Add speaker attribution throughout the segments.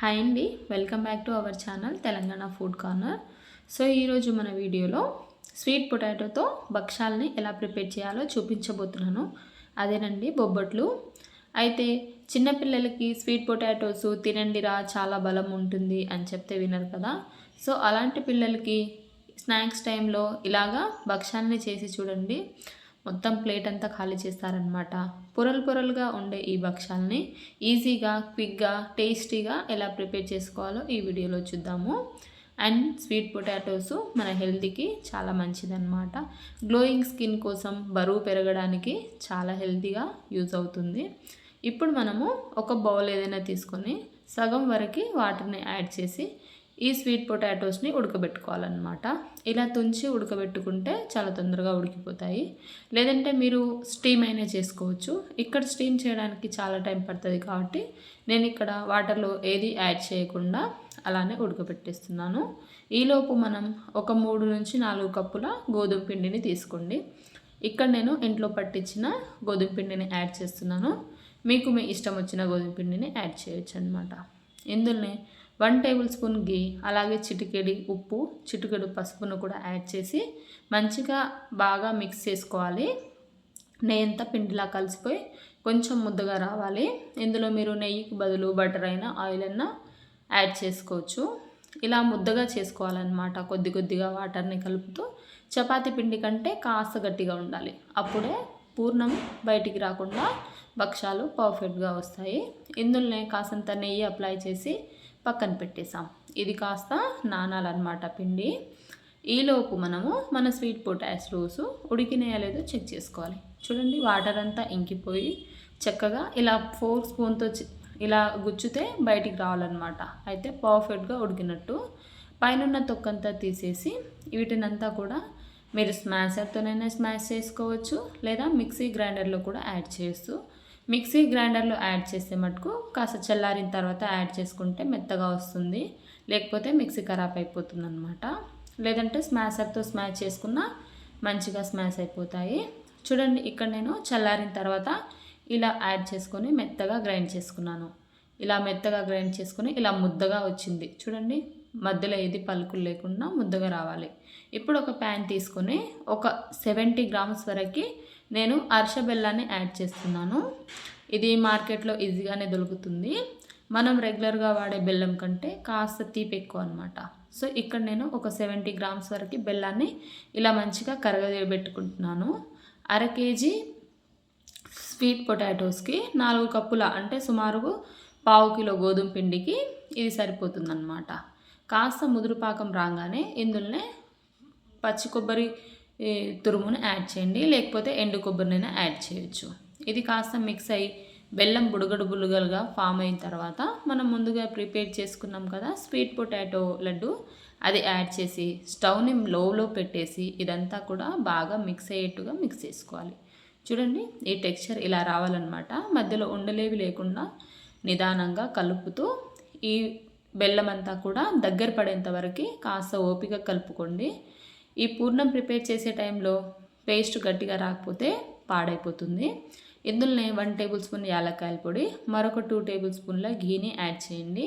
Speaker 1: Hi అండి welcome back to our channel Telangana food corner so ఈరోజు మన వీడియోలో స్వీట్ పొటాటోతో భక్షాలని ఎలా ప్రిపేర్ చేయాలో చూపించబోతున్నాను. అదేనండి బొబ్బట్లు. అయితే చిన్నపిల్లలకి స్వీట్ పొటాటోస్ తినండిరా చాలా బలం ఉంటుంది అని చెప్తే వినరు కదా. సో అలాంటి పిల్లలకి స్నాక్స్ టైంలో ఇలాగా భక్షాలని చేసి చూడండి. మొత్తం ప్లేట్ అంతా ఖాళీ చేస్తారనమాట పొరలు పొరలుగా ఉండే ఈ భక్షాలని ఈజీగా క్విక్గా టేస్టీగా ఎలా ప్రిపేర్ చేసుకోవాలో ఈ వీడియోలో చూద్దాము. అండ్ స్వీట్ పొటాటోస్ మన హెల్తీకి చాలా మంచిదన్నమాట. గ్లోయింగ్ స్కిన్ కోసం బరువు పెరగడానికి చాలా హెల్తీగా యూజ్ అవుతుంది. ఇప్పుడు మనము ఒక బౌల్ ఏదైనా తీసుకొని సగం వరకు వాటర్ని యాడ్ చేసి ఈ స్వీట్ పొటాటోస్ని ఉడకబెట్టుకోవాలన్నమాట. ఇలా తుంచి ఉడకబెట్టుకుంటే చాలా తొందరగా ఉడికిపోతాయి. లేదంటే మీరు స్టీమ్ అయినా చేసుకోవచ్చు. ఇక్కడ స్టీమ్ చేయడానికి చాలా టైం పడుతుంది కాబట్టి నేను ఇక్కడ వాటర్లో ఏది యాడ్ చేయకుండా అలానే ఉడకబెట్టేస్తున్నాను. ఈలోపు మనం ఒక మూడు నుంచి నాలుగు కప్పుల గోధుమ పిండిని తీసుకోండి. ఇక్కడ నేను ఇంట్లో పట్టించిన గోధుమ పిండిని యాడ్ చేస్తున్నాను. మీకు మీ ఇష్టం వచ్చిన గోధుమ పిండిని యాడ్ చేయొచ్చు అనమాట ఇందులోనే వన్ టేబుల్ స్పూన్ గీ అలాగే చిటికెడి ఉప్పు చిటికెడు పసుపును కూడా యాడ్ చేసి మంచిగా బాగా మిక్స్ చేసుకోవాలి. నెయ్యంతా పిండిలా కలిసిపోయి కొంచెం ముద్దగా రావాలి. ఇందులో మీరు నెయ్యికి బదులు బటర్ అయినా ఆయిల్ అయినా యాడ్ చేసుకోవచ్చు. ఇలా ముద్దగా చేసుకోవాలన్నమాట కొద్ది కొద్దిగా వాటర్ని కలుపుతూ. చపాతీ పిండి కంటే కాస్త గట్టిగా ఉండాలి. అప్పుడే పూర్ణం బయటికి రాకుండా భక్ష్యాలు పర్ఫెక్ట్గా వస్తాయి. ఇందులోనే కాసంత నెయ్యి అప్లై చేసి పక్కన పెట్టేసాం ఇది కాస్త నానాలన్నమాట పిండి. ఈలోపు మనము మన స్వీట్ పొటాటోస్ ఉడికినాయా లేదో చెక్ చేసుకోవాలి. చూడండి వాటర్ అంతా ఇంకిపోయి చక్కగా ఇలా ఫోర్ స్పూన్తో ఇలా గుచ్చితే బయటికి రావాలన్నమాట. అయితే పర్ఫెక్ట్గా ఉడికినట్టు. పైనున్న తొక్కంతా తీసేసి వీటినంతా కూడా మీరు స్మాషర్తోనైనా స్మాష్ చేసుకోవచ్చు లేదా మిక్సీ గ్రైండర్లో కూడా యాడ్ చేస్తూ మిక్సీ గ్రైండర్లో యాడ్ చేస్తే మటుకు కాస్త చల్లారిన తర్వాత యాడ్ చేసుకుంటే మెత్తగా వస్తుంది. లేకపోతే మిక్సీ ఖరాబ్ అయిపోతుంది అనమాట లేదంటే స్మాషర్తో స్మాష్ చేసుకున్న మంచిగా స్మాష్ అయిపోతాయి. చూడండి ఇక్కడ నేను చల్లారిన తర్వాత ఇలా యాడ్ చేసుకొని మెత్తగా గ్రైండ్ చేసుకున్నాను. ఇలా మెత్తగా గ్రైండ్ చేసుకొని ఇలా ముద్దగా వచ్చింది. చూడండి మధ్యలో ఏది పలుకులు లేకుండా ముద్దగా రావాలి. ఇప్పుడు ఒక ప్యాన్ తీసుకొని ఒక సెవెంటీ గ్రామ్స్ వరకు నేను అర్ష బెల్లాన్ని యాడ్ చేస్తున్నాను. ఇది మార్కెట్లో ఈజీగానే దొరుకుతుంది. మనం రెగ్యులర్గా వాడే బెల్లం కంటే కాస్త తీపి ఎక్కువ అనమాట సో ఇక్కడ నేను ఒక సెవెంటీ గ్రామ్స్ వరకు బెల్లాన్ని ఇలా మంచిగా కరగబెట్టుకుంటున్నాను అర కేజీ స్వీట్ పొటాటోస్కి నాలుగు కప్పుల అంటే సుమారు పావు కిలో గోధుమ పిండికి ఇది సరిపోతుందన్నమాట. కాస్త ముదురుపాకం రాగానే ఇందులోనే పచ్చి కొబ్బరి తురుమును యాడ్ చేయండి లేకపోతే ఎండు కొబ్బరినైనా యాడ్ చేయొచ్చు. ఇది కాస్త మిక్స్ అయ్యి బెల్లం బుడగడు బుడగలుగా ఫామ్ అయిన తర్వాత మనం ముందుగా ప్రిపేర్ చేసుకున్నాం కదా స్వీట్ పొటాటో లడ్డు అది యాడ్ చేసి స్టవ్ని లోలో పెట్టేసి ఇదంతా కూడా బాగా మిక్స్ అయ్యేట్టుగా మిక్స్ చేసుకోవాలి. చూడండి ఈ టెక్స్చర్ ఇలా రావాలన్నమాట. మధ్యలో ఉండలేవి లేకుండా నిదానంగా కలుపుతూ ఈ బెల్లం అంతా కూడా దగ్గర పడేంత వరకు కాస్త ఓపిక కలుపుకోండి. ఈ పూర్ణం ప్రిపేర్ చేసే టైంలో పేస్ట్ గట్టిగా రాకపోతే పాడైపోతుంది. ఇందులోనే వన్ టేబుల్ స్పూన్ యాలక్కాయల పొడి మరొక టూ టేబుల్ స్పూన్ల ఘీని యాడ్ చేయండి.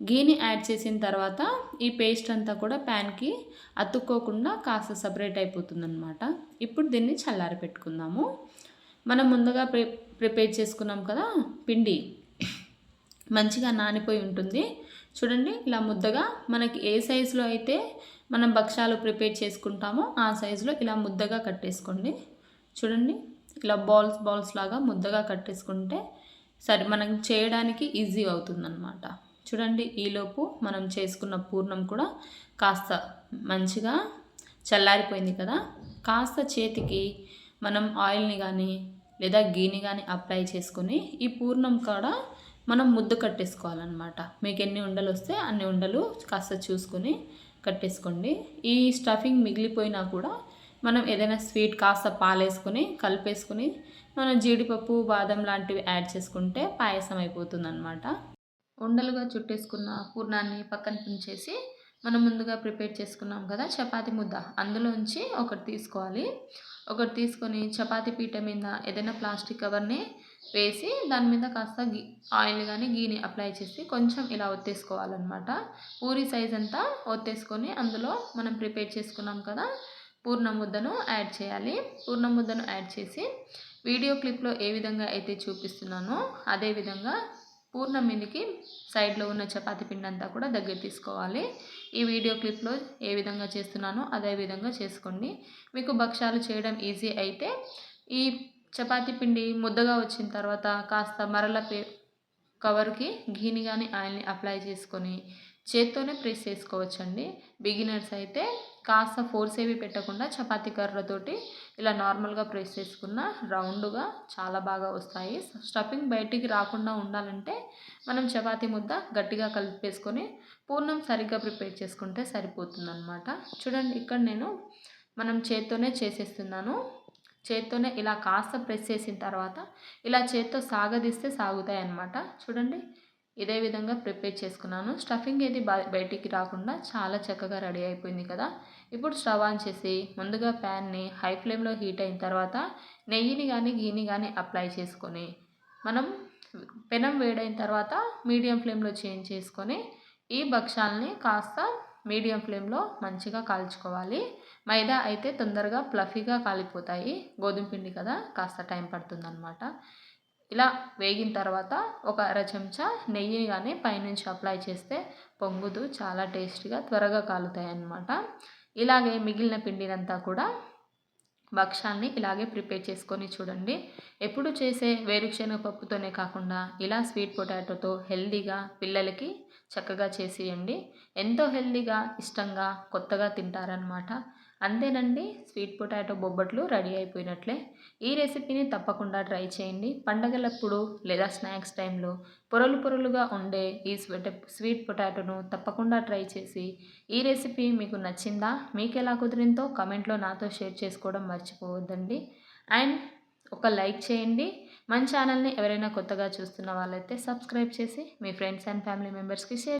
Speaker 1: ఘీని యాడ్ చేసిన తర్వాత ఈ పేస్ట్ అంతా కూడా ప్యాన్కి అతుక్కోకుండా కాస్త సపరేట్ అయిపోతుంది అనమాట ఇప్పుడు దీన్ని చల్లారి పెట్టుకుందాము. మనం ముందుగా ప్రి ప్రిపేర్ చేసుకున్నాం కదా పిండి. మంచిగా నానిపోయి ఉంటుంది. చూడండి ఇలా ముద్దగా మనకి ఏ సైజులో అయితే మనం భక్షాలు ప్రిపేర్ చేసుకుంటామో ఆ సైజులో ఇలా ముద్దగా కట్టేసుకోండి చూడండి ఇలా బాల్స్ బాల్స్ లాగా ముద్దగా కట్టేసుకుంటే సరే మనం చేయడానికి ఈజీ అవుతుందన్నమాట. చూడండి ఈలోపు మనం చేసుకున్న పూర్ణం కూడా కాస్త మంచిగా చల్లారిపోయింది కదా. కాస్త చేతికి మనం ఆయిల్ని కానీ లేదా గీని కానీ అప్లై చేసుకొని ఈ పూర్ణం కూడా మనం ముద్దు కట్టేసుకోవాలన్నమాట. మీకు ఎన్ని ఉండలు వస్తే అన్ని ఉండలు కాస్త చూసుకొని కట్టేసుకోండి. ఈ స్టఫింగ్ మిగిలిపోయినా కూడా మనం ఏదైనా స్వీట్ కాస్త పాలేసుకొని కలిపేసుకుని మనం జీడిపప్పు బాదం లాంటివి యాడ్ చేసుకుంటే పాయసం అయిపోతుందన్నమాట. ఉండలుగా చుట్టేసుకున్న పూర్ణాన్ని పక్కన ఉంచేసి మనం ముందుగా ప్రిపేర్ చేసుకున్నాం కదా చపాతి ముద్ద. అందులోంచి ఒకటి తీసుకోవాలి. ఒకటి తీసుకొని చపాతీ పీట మీద ఏదైనా ప్లాస్టిక్ కవర్ని వేసి దాని మీద కాస్త గీ ఆయిల్ కానీ గీని అప్లై చేసి కొంచెం ఇలా ఒత్తేసుకోవాలన్నమాట. పూరి సైజ్ అంతా ఒత్తేసుకొని అందులో మనం ప్రిపేర్ చేసుకున్నాం కదా పూర్ణ ముద్దను యాడ్ చేయాలి. పూర్ణ ముద్దను యాడ్ చేసి వీడియో క్లిప్లో ఏ విధంగా అయితే చూపిస్తున్నానో అదే విధంగా సైడ్లో ఉన్న చపాతి పిండి అంతా కూడా దగ్గర తీసుకోవాలి. ఈ వీడియో క్లిప్లో ఏ విధంగా చేస్తున్నానో అదే విధంగా చేసుకోండి. మీకు భక్ష్యాలు చేయడం ఈజీ అయితే ఈ చపాతీ పిండి ముద్దగా వచ్చిన తర్వాత కాస్త మరల పే కవర్కి ఘీని కానీ ఆయిల్ని అప్లై చేసుకొని చేత్తోనే ప్రెస్ చేసుకోవచ్చండి. బిగినర్స్ అయితే కాస్త ఫోర్స్ ఏవి పెట్టకుండా చపాతీ కర్రతోటి ఇలా నార్మల్గా ప్రెస్ చేసుకున్న రౌండ్గా చాలా బాగా వస్తాయి. స్టఫింగ్ బయటికి రాకుండా ఉండాలంటే మనం చపాతీ ముద్ద గట్టిగా కలిపేసుకొని పూర్ణం సరిగ్గా ప్రిపేర్ చేసుకుంటే సరిపోతుందన్నమాట. చూడండి ఇక్కడ నేను మనం చేత్తోనే చేసేస్తున్నాను. చేత్తోనే ఇలా కాస్త ప్రెస్ చేసిన తర్వాత ఇలా చేత్తో సాగదీస్తే సాగుతాయి అన్నమాట చూడండి ఇదే విధంగా ప్రిపేర్ చేసుకున్నాను. స్టఫింగ్ ఏది బయటికి రాకుండా చాలా చక్కగా రెడీ అయిపోయింది కదా. ఇప్పుడు స్టవ్ ఆన్ చేసి ముందుగా ప్యాన్ని హై ఫ్లేమ్లో హీట్ అయిన తర్వాత నెయ్యిని కానీ గీని కానీ అప్లై చేసుకొని మనం పెనం వేడైన తర్వాత మీడియం ఫ్లేమ్లో చేంజ్ చేసుకొని ఈ భక్షాలని కాస్త మీడియం ఫ్లేమ్లో మంచిగా కాల్చుకోవాలి. మైదా అయితే తొందరగా ప్లఫీగా కాలిపోతాయి. గోధుమ పిండి కదా కాస్త టైం పడుతుందన్నమాట. ఇలా వేగిన తర్వాత ఒక అర చెంచా నెయ్యి కానీ పైనుంచి అప్లై చేస్తే పొంగుతూ చాలా టేస్టీగా త్వరగా కాలుతాయి అన్నమాట ఇలాగే మిగిలిన పిండినంతా కూడా భక్ష్యాన్ని ఇలాగే ప్రిపేర్ చేసుకొని చూడండి. ఎప్పుడు చేసే వేరుశనగ పప్పుతోనే కాకుండా ఇలా స్వీట్ పొటాటోతో హెల్దీగా పిల్లలకి చక్కగా చేసేయండి. ఎంతో హెల్దీగా ఇష్టంగా కొత్తగా తింటారనమాట అంతేనండి. స్వీట్ పొటాటో బొబ్బట్లు రెడీ అయిపోయినట్లే. ఈ రెసిపీని తప్పకుండా ట్రై చేయండి. పండగలప్పుడు లేదా స్నాక్స్ టైంలో పొరలు పొరలుగా ఉండే ఈ స్వీట్ స్వీట్ పొటాటోను తప్పకుండా ట్రై చేసి ఈ రెసిపీ మీకు నచ్చిందా? మీకు ఎలా కుదిరిందో కమెంట్లో నాతో షేర్ చేసుకోవడం మర్చిపోవద్దండి. అండ్ ఒక లైక్ చేయండి. మన ఛానల్ని ఎవరైనా కొత్తగా చూస్తున్న వాళ్ళైతే సబ్స్క్రైబ్ చేసి మీ ఫ్రెండ్స్ అండ్ ఫ్యామిలీ మెంబర్స్కి షేర్